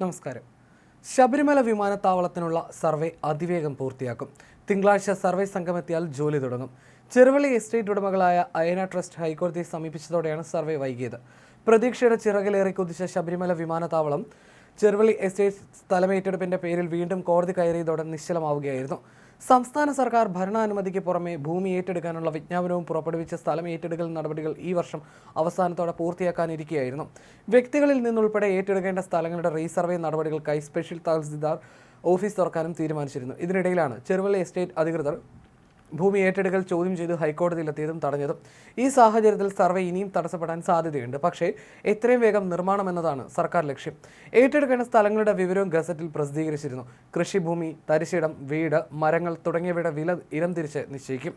നമസ്കാരം. ശബരിമല വിമാനത്താവളത്തിനുള്ള സർവേ അതിവേഗം പൂർത്തിയാക്കും. തിങ്കളാഴ്ച സർവേ സംഘമെത്തിയാൽ ജോലി തുടങ്ങും. ചെറുവള്ളി എസ്റ്റേറ്റ് ഉടമകളായ അയന ട്രസ്റ്റ് ഹൈക്കോടതിയെ സമീപിച്ചതോടെയാണ് സർവേ വൈകിയത്. പ്രതീക്ഷയുടെ ചിറകിലേറി കുതിച്ച ശബരിമല വിമാനത്താവളം ചെറുവള്ളി എസ്റ്റേറ്റ് സ്ഥലമേറ്റെടുപ്പിന്റെ പേരിൽ വീണ്ടും കോടതി കയറിയതോടെ നിശ്ചലമാവുകയായിരുന്നു. സംസ്ഥാന സർക്കാർ ഭരണാനുമതിക്ക് പുറമെ ഭൂമി ഏറ്റെടുക്കാനുള്ള വിജ്ഞാപനവും പുറപ്പെടുവിച്ച സ്ഥലം ഏറ്റെടുക്കൽ നടപടികൾ ഈ വർഷം അവസാനത്തോടെ പൂർത്തിയാക്കാനിരിക്കുകയായിരുന്നു വ്യക്തികളിൽ നിന്നുൾപ്പെടെ ഏറ്റെടുക്കേണ്ട സ്ഥലങ്ങളുടെ റീസർവേ നടപടികൾക്കായി സ്പെഷ്യൽ തഹസിൽദാർ ഓഫീസ് തുറക്കാനും തീരുമാനിച്ചിരുന്നു. ഇതിനിടയിലാണ് ചെറുവള്ളി എസ്റ്റേറ്റ് അധികൃതർ ഭൂമി ഏറ്റെടുക്കൽ ചോദ്യം ചെയ്ത് ഹൈക്കോടതിയിലെത്തിയതും തടഞ്ഞതും. ഈ സാഹചര്യത്തിൽ സർവേ ഇനിയും തടസ്സപ്പെടാൻ സാധ്യതയുണ്ട്. പക്ഷേ എത്രയും വേഗം നിർമ്മാണം എന്നതാണ് സർക്കാർ ലക്ഷ്യം. ഏറ്റെടുക്കേണ്ട സ്ഥലങ്ങളുടെ വിവരവും ഗസറ്റിൽ പ്രസിദ്ധീകരിച്ചിരുന്നു. കൃഷിഭൂമി തരിശിടം വീട് മരങ്ങൾ തുടങ്ങിയവയുടെ വില ഇനം തിരിച്ച് നിശ്ചയിക്കും.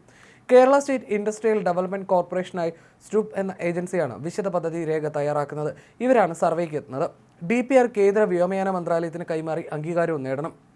കേരള സ്റ്റേറ്റ് ഇൻഡസ്ട്രിയൽ ഡെവലപ്മെന്റ് കോർപ്പറേഷനായി സ്ട്രൂപ്പ് എന്ന ഏജൻസിയാണ് വിശദ പദ്ധതി രേഖ തയ്യാറാക്കുന്നത്. ഇവരാണ് സർവേക്ക് എത്തുന്നത്. ഡി പി ആർ കേന്ദ്ര വ്യോമയാന മന്ത്രാലയത്തിന് കൈമാറി അംഗീകാരവും നേടണം.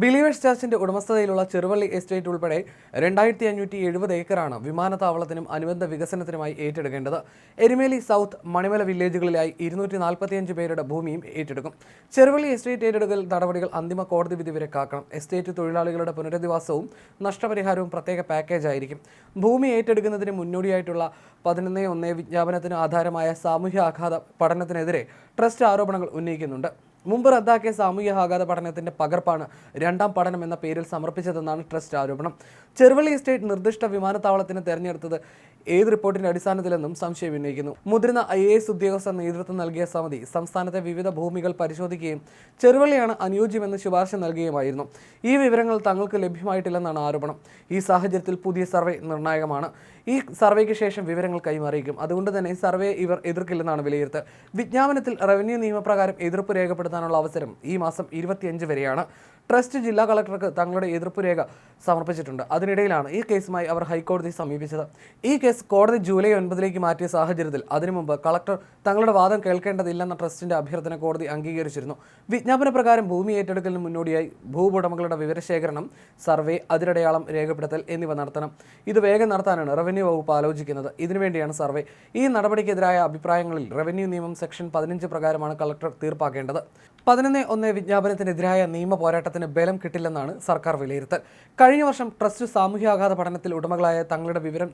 ബിലീവേഴ്സ് ചർച്ചിന്റെ ഉടമസ്ഥതയിലുള്ള ചെറുവള്ളി എസ്റ്റേറ്റ് ഉൾപ്പെടെ രണ്ടായിരത്തി അഞ്ഞൂറ്റി എഴുപത് ഏക്കറാണ് വിമാനത്താവളത്തിനും അനുബന്ധ വികസനത്തിനുമായി ഏറ്റെടുക്കേണ്ടത്. എരുമേലി സൗത്ത് മണിമല വില്ലേജുകളിലായി ഇരുന്നൂറ്റി നാൽപ്പത്തിയഞ്ച് പേരുടെ ഭൂമിയും ഏറ്റെടുക്കും. ചെറുവള്ളി എസ്റ്റേറ്റ് ഏറ്റെടുക്കൽ നടപടികൾ അന്തിമ കോടതി വിധി വരെ കാക്കണം. എസ്റ്റേറ്റ് തൊഴിലാളികളുടെ പുനരധിവാസവും നഷ്ടപരിഹാരവും പ്രത്യേക പാക്കേജ് ആയിരിക്കും. ഭൂമി ഏറ്റെടുക്കുന്നതിന് മുന്നോടിയായിട്ടുള്ള പതിനൊന്ന് ഒന്ന് വിജ്ഞാപനത്തിന് ആധാരമായ സാമൂഹ്യ ആഘാത പഠനത്തിനെതിരെ ട്രസ്റ്റ് ആരോപണങ്ങൾ ഉന്നയിക്കുന്നുണ്ട്. മുമ്പ് റദ്ദാക്കിയ സാമൂഹ്യ ആഘാത പഠനത്തിന്റെ പകർപ്പാണ് രണ്ടാം പഠനം എന്ന പേരിൽ സമർപ്പിച്ചതെന്നാണ് ട്രസ്റ്റ് ആരോപണം. ചെറുവള്ളി എസ്റ്റേറ്റ് നിർദ്ദിഷ്ട വിമാനത്താവളത്തിന് തെരഞ്ഞെടുത്തത് ഏത് റിപ്പോർട്ടിന്റെ അടിസ്ഥാനത്തിലെന്നും സംശയം ഉന്നയിക്കുന്നു. മുതിർന്ന ഐ എ എസ് ഉദ്യോഗസ്ഥർ നേതൃത്വം നൽകിയ സമിതി സംസ്ഥാനത്തെ വിവിധ ഭൂമികൾ പരിശോധിക്കുകയും ചെറുവള്ളിയാണ് അനുയോജ്യമെന്ന് ശുപാർശ നൽകുകയുമായിരുന്നു. ഈ വിവരങ്ങൾ തങ്ങൾക്ക് ലഭ്യമായിട്ടില്ലെന്നാണ് ആരോപണം. ഈ സാഹചര്യത്തിൽ പുതിയ സർവേ നിർണായകമാണ്. ഈ സർവേക്ക് ശേഷം വിവരങ്ങൾ കൈമാറിയിരിക്കും. അതുകൊണ്ട് തന്നെ സർവേ ഇവർ എതിർക്കില്ലെന്നാണ് വിലയിരുത്തൽ. വിജ്ഞാപനത്തിൽ റവന്യൂ നിയമപ്രകാരം എതിർപ്പ് രേഖപ്പെടുത്താനുള്ള അവസരം ഈ മാസം ഇരുപത്തിയഞ്ച് വരെയാണ് ട്രസ്റ്റ് ജില്ലാ കളക്ടർക്ക് തങ്ങളുടെ എതിർപ്പ് രേഖ സമർപ്പിച്ചിട്ടുണ്ട്. അതിനിടയിലാണ് ഈ കേസുമായി അവർ ഹൈക്കോടതിയെ സമീപിച്ചത്. ഈ കേസ് കോടതി ജൂലൈ ഒൻപതിലേക്ക് മാറ്റിയ സാഹചര്യത്തിൽ അതിനു മുമ്പ് കളക്ടർ തങ്ങളുടെ വാദം കേൾക്കേണ്ടതില്ലെന്ന ട്രസ്റ്റിന്റെ അഭ്യർത്ഥന കോടതി അംഗീകരിച്ചിരുന്നു. വിജ്ഞാപന പ്രകാരം ഭൂമി ഏറ്റെടുക്കലിന് മുന്നോടിയായി ഭൂവുടമകളുടെ വിവരശേഖരണം സർവേ അതിരടയാളം രേഖപ്പെടുത്തൽ എന്നിവ നടത്തണം. ഇത് വേഗം നടത്താനാണ് റവന്യൂ വകുപ്പ് ആലോചിക്കുന്നത്. ഇതിനുവേണ്ടിയാണ് സർവേ. ഈ നടപടിക്കെതിരായ അഭിപ്രായങ്ങളിൽ റവന്യൂ നിയമം സെക്ഷൻ പതിനഞ്ച് പ്രകാരമാണ് കളക്ടർ തീർപ്പാക്കേണ്ടത്. പതിനൊന്ന് ഒന്ന് വിജ്ഞാപനത്തിനെതിരായ നിയമ പോരാട്ടത്തിന് ബലം കിട്ടില്ലെന്നാണ് സർക്കാർ വിലയിരുത്തൽ. കഴിഞ്ഞ വർഷം ട്രസ്റ്റ് സാമൂഹ്യാഘാത പഠനത്തിൽ ഉടമകളായ തങ്ങളുടെ വിവരം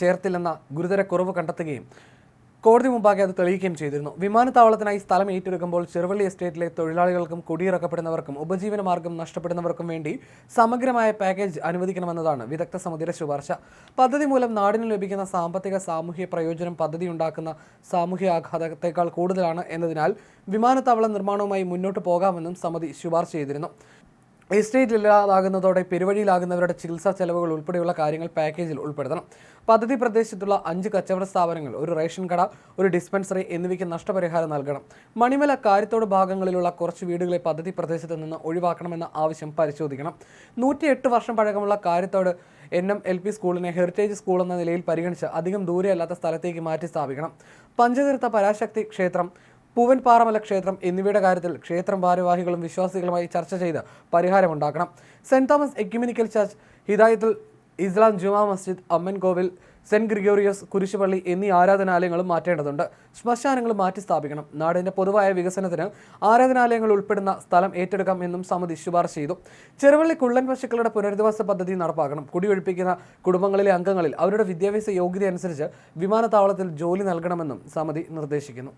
ചേർത്തില്ലെന്ന ഗുരുതര കുറവ് കണ്ടെത്തുകയും കോടതി മുമ്പാകെ അത് തെളിയിക്കുകയും ചെയ്തിരുന്നു. വിമാനത്താവളത്തിനായി സ്ഥലം ഏറ്റെടുക്കുമ്പോൾ ചെറുവള്ളി എസ്റ്റേറ്റിലെ തൊഴിലാളികൾക്കും കുടിയിറക്കപ്പെടുന്നവർക്കും ഉപജീവന മാർഗം നഷ്ടപ്പെടുന്നവർക്കും വേണ്ടി സമഗ്രമായ പാക്കേജ് അനുവദിക്കണമെന്നതാണ് വിദഗ്ധ സമിതിയുടെ ശുപാർശ. പദ്ധതി മൂലം നാടിന് ലഭിക്കുന്ന സാമ്പത്തിക സാമൂഹ്യ പ്രയോജനം പദ്ധതി ഉണ്ടാക്കുന്ന സാമൂഹ്യ ആഘാതത്തെക്കാൾ കൂടുതലാണ് എന്നതിനാൽ വിമാനത്താവള നിർമ്മാണവുമായി മുന്നോട്ട് പോകാമെന്നും സമിതി ശുപാർശ ചെയ്തിരുന്നു. എസ്റ്റേറ്റ് ഇല്ലാതാകുന്നതോടെ പെരുവഴിയിലാകുന്നവരുടെ ചികിത്സാ ചെലവുകൾ ഉൾപ്പെടെയുള്ള കാര്യങ്ങൾ പാക്കേജിൽ ഉൾപ്പെടുത്തണം. പദ്ധതി പ്രദേശത്തുള്ള അഞ്ച് കച്ചവട സ്ഥാപനങ്ങൾ ഒരു റേഷൻ കട ഒരു ഡിസ്പെൻസറി എന്നിവയ്ക്ക് നഷ്ടപരിഹാരം നൽകണം. മണിമല കാര്യത്തോട് ഭാഗങ്ങളിലുള്ള കുറച്ച് വീടുകളെ പദ്ധതി പ്രദേശത്ത് നിന്ന് ഒഴിവാക്കണമെന്ന ആവശ്യം പരിശോധിക്കണം. നൂറ്റിയെട്ട് വർഷം പഴക്കമുള്ള കാര്യത്തോട് എൻ എം എൽ പി സ്കൂളിനെ ഹെറിറ്റേജ് സ്കൂൾ എന്ന നിലയിൽ പരിഗണിച്ച് അധികം ദൂരെയല്ലാത്ത സ്ഥലത്തേക്ക് മാറ്റി സ്ഥാപിക്കണം. പഞ്ചതീർത്ഥ പരാശക്തി ക്ഷേത്രം പൂവൻ പാറമല ക്ഷേത്രം എന്നിവയുടെ കാര്യത്തിൽ ക്ഷേത്രം ഭാരവാഹികളും വിശ്വാസികളുമായി ചർച്ച ചെയ്ത് പരിഹാരമുണ്ടാക്കണം. Saint Thomas ecumenical church Hidayathul Islam Juma Masjid Amman Kovil saint Gregorios കുരിശുപള്ളി എന്നീ ആരാധനാലയങ്ങളും മാറ്റേണ്ടതുണ്ട്. ശ്മശാനങ്ങൾ മാറ്റി സ്ഥാപിക്കണം. നാടിന്റെ പൊതുവായ വികസനത്തിന് ആരാധനാലയങ്ങൾ ഉൾപ്പെടുന്ന സ്ഥലം ഏറ്റെടുക്കാം എന്നും സമിതി ശുപാർശ ചെയ്തു. ചെറുവള്ളി കുള്ളൻ പശുക്കളുടെ പുനരധിവാസ പദ്ധതി നടപ്പാക്കണം. കുടിയൊഴിപ്പിക്കുന്ന കുടുംബങ്ങളിലെ അംഗങ്ങളിൽ അവരുടെ വിദ്യാഭ്യാസ യോഗ്യത അനുസരിച്ച് വിമാനത്താവളത്തിൽ ജോലി നൽകണമെന്നും സമിതി നിർദ്ദേശിക്കുന്നു.